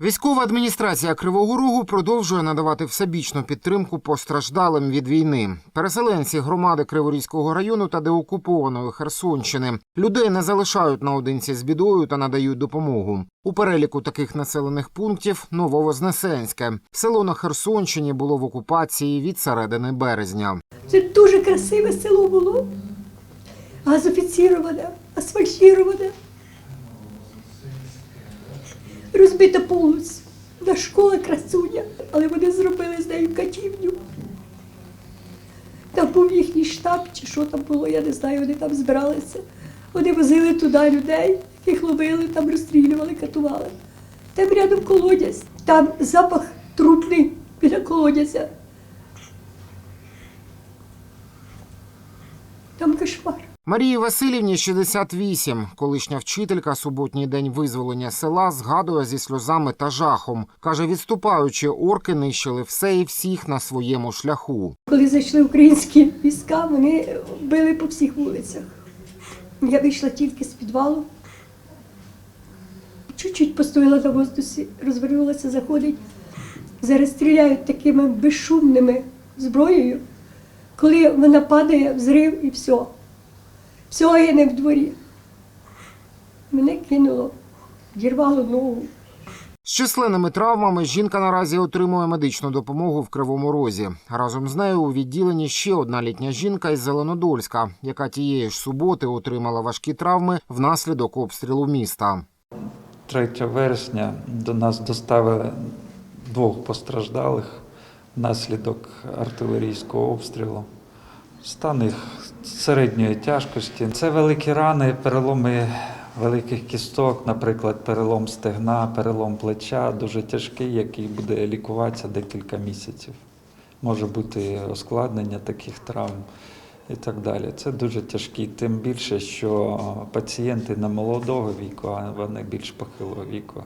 Військова адміністрація Кривого Рогу продовжує надавати всебічну підтримку постраждалим від війни. Переселенці громади Криворізького району та деокупованої Херсонщини людей не залишають наодинці з бідою та надають допомогу. У переліку таких населених пунктів Нововознесенське. Село на Херсонщині було в окупації від середини березня. Це дуже красиве село було. Газофіціроване, асфальтіроване. Розбита повністю. На школа красуня, але вони зробили з нею катівню. Там був їхній штаб, чи що там було, я не знаю, вони там збиралися. Вони возили туди людей, їх ловили, там розстрілювали, катували. Там рядом колодязь, там запах трупний біля колодязя. Там кошмар. Марії Васильівні 68. Колишня вчителька суботній день визволення села згадує зі сльозами та жахом. Каже, відступаючи, орки нищили все і всіх на своєму шляху. Коли зайшли українські війська, вони били по всіх вулицях. Я вийшла тільки з підвалу. Чуть-чуть постояла на воздусі, розвернулася, заходить. Зараз стріляють такими безшумними зброєю. Коли вона падає, взрив і все. Все гине в дворі. Мене кинуло, дірвало ногу. З численними травмами жінка наразі отримує медичну допомогу в Кривому Розі. Разом з нею у відділенні ще одна літня жінка із Зеленодольська, яка тієї ж суботи отримала важкі травми внаслідок обстрілу міста. 3 вересня до нас доставили двох постраждалих внаслідок артилерійського обстрілу. Стан їх середньої тяжкості. Це великі рани, переломи великих кісток, наприклад, перелом стегна, перелом плеча, дуже тяжкий, який буде лікуватися декілька місяців. Може бути ускладнення таких травм і так далі. Це дуже тяжкі, тим більше, що пацієнти не молодого віку, а вони більш похилого віку.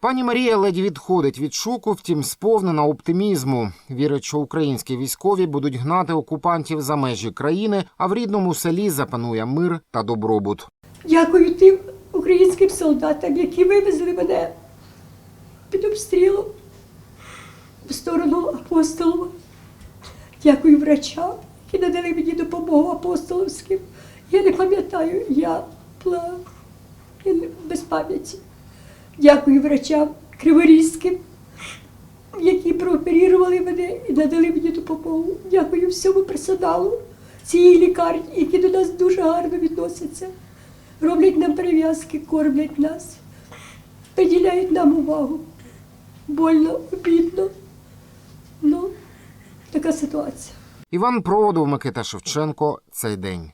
Пані Марія ледь відходить від шоку, втім сповнена оптимізму. Вірить, що українські військові будуть гнати окупантів за межі країни, а в рідному селі запанує мир та добробут. Дякую тим українським солдатам, які вивезли мене під обстрілом в сторону апостолова. Дякую врачам, які надали мені допомогу апостоловським. Я не пам'ятаю, я я без пам'яті. Дякую врачам криворізьким, які прооперували мене і надали мені допомогу. Дякую всьому персоналу цієї лікарні, які до нас дуже гарно відносяться роблять нам перев'язки, кормлять нас, приділяють нам увагу. Больно, обідно. Ну, така ситуація. Іван Проводов, Микита Шевченко. Цей день.